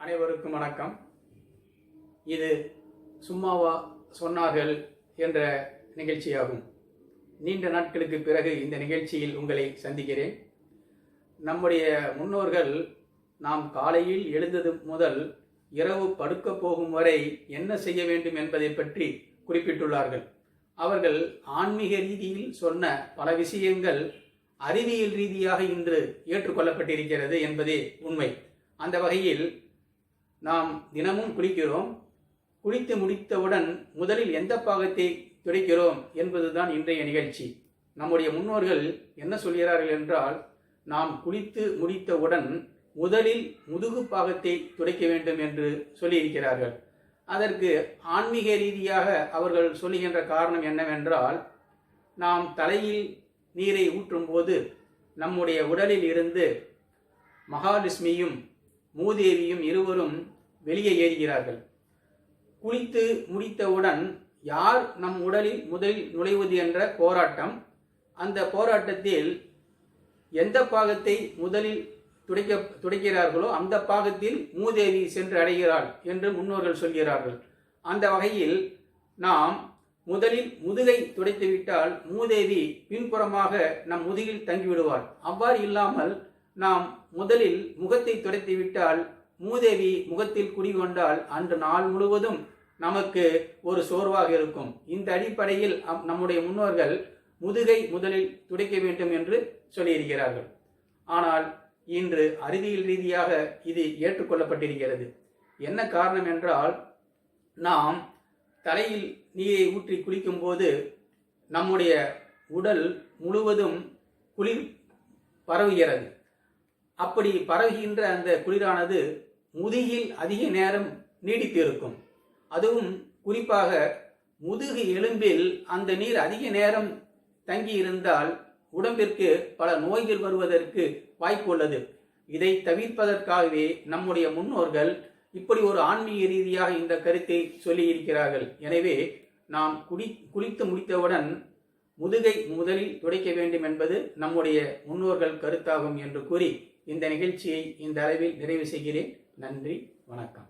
அனைவருக்கும் வணக்கம். இது சும்மாவா சொன்னார்கள் என்ற நிகழ்ச்சியாகும். நீண்ட நாட்களுக்கு பிறகு இந்த நிகழ்ச்சியில் உங்களை சந்திக்கிறேன். நம்முடைய முன்னோர்கள் நாம் காலையில் எழுந்தது முதல் இரவு படுக்க போகும் வரை என்ன செய்ய வேண்டும் என்பதை பற்றி குறிப்பிட்டுள்ளார்கள். அவர்கள் ஆன்மீக ரீதியில் சொன்ன பல விஷயங்கள் அறிவியல் ரீதியாக இன்று ஏற்றுக்கொள்ளப்பட்டிருக்கிறது என்பதே உண்மை. அந்த வகையில் நாம் தினமும் குளிக்கிறோம். குளித்து முடித்தவுடன் முதலில் எந்த பாகத்தை துடைக்கிறோம் என்பதுதான் இன்றைய நிகழ்ச்சி. நம்முடைய முன்னோர்கள் என்ன சொல்கிறார்கள் என்றால் நாம் குளித்து முடித்தவுடன் முதலில் முதுகு பாகத்தை துடைக்க வேண்டும் என்று சொல்லியிருக்கிறார்கள். அதற்கு ஆன்மீக ரீதியாக அவர்கள் சொல்லுகின்ற காரணம் என்னவென்றால் நாம் தலையில் நீரை ஊற்றும் போது நம்முடைய உடலில் இருந்து மகாலட்சுமியும் மூதேவியும் இருவரும் வெளியே ஏறுகிறார்கள். குளித்து முடித்தவுடன் யார் நம் உடலில் முதலில் நுழைவது என்ற போராட்டம். அந்த போராட்டத்தில் எந்த பாகத்தை முதலில் துடைக்க துடைக்கிறார்களோ அந்த பாகத்தில் மூதேவி சென்று அடைகிறாள் என்று முன்னோர்கள் சொல்கிறார்கள். அந்த வகையில் நாம் முதலில் முதுகை துடைத்துவிட்டால் மூதேவி பின்புறமாக நம் முதுகில் தங்கிவிடுவார் அவ்வாறு இல்லாமல் நாம் முதலில் முகத்தை துடைத்துவிட்டால் மூதேவி முகத்தில் குடிகொண்டால் அன்று நாள் முழுவதும் நமக்கு ஒரு சோர்வாக இருக்கும். இந்த அடிப்படையில் நம்முடைய முன்னோர்கள் முதுகை முதலில் துடைக்க வேண்டும் என்று சொல்லியிருக்கிறார்கள். ஆனால் இன்று அறிவியல் ரீதியாக இது ஏற்றுக்கொள்ளப்பட்டிருக்கிறது. என்ன காரணம் என்றால் நாம் தலையில் நீரை ஊற்றி குளிக்கும்போது நம்முடைய உடல் முழுவதும் குளிர் பரவுகிறது. அப்படி பரவுகின்ற அந்த குளிரானது முதுகில் அதிக நேரம் நீடித்து இருக்கும் அதுவும் குறிப்பாக முதுகு எலும்பில் அந்த நீர் அதிக நேரம் தங்கி இருந்தால் உடம்பிற்கு பல நோய்கள் வருவதற்கு வாய்ப்பு உள்ளது. இதை தவிர்ப்பதற்காகவே நம்முடைய முன்னோர்கள் இப்படி ஒரு ஆன்மீக ரீதியாக இந்த கருத்தை சொல்லி இருக்கிறார்கள் எனவே நாம் குடி குளித்து முடித்தவுடன் முதுகை முதலில் துடைக்க வேண்டும் என்பது நம்முடைய முன்னோர்கள் கருத்தாகும் என்று கூறி இந்த நிகழ்ச்சியை இந்த அளவில் நிறைவு செய்கிறேன். நன்றி வணக்கம்.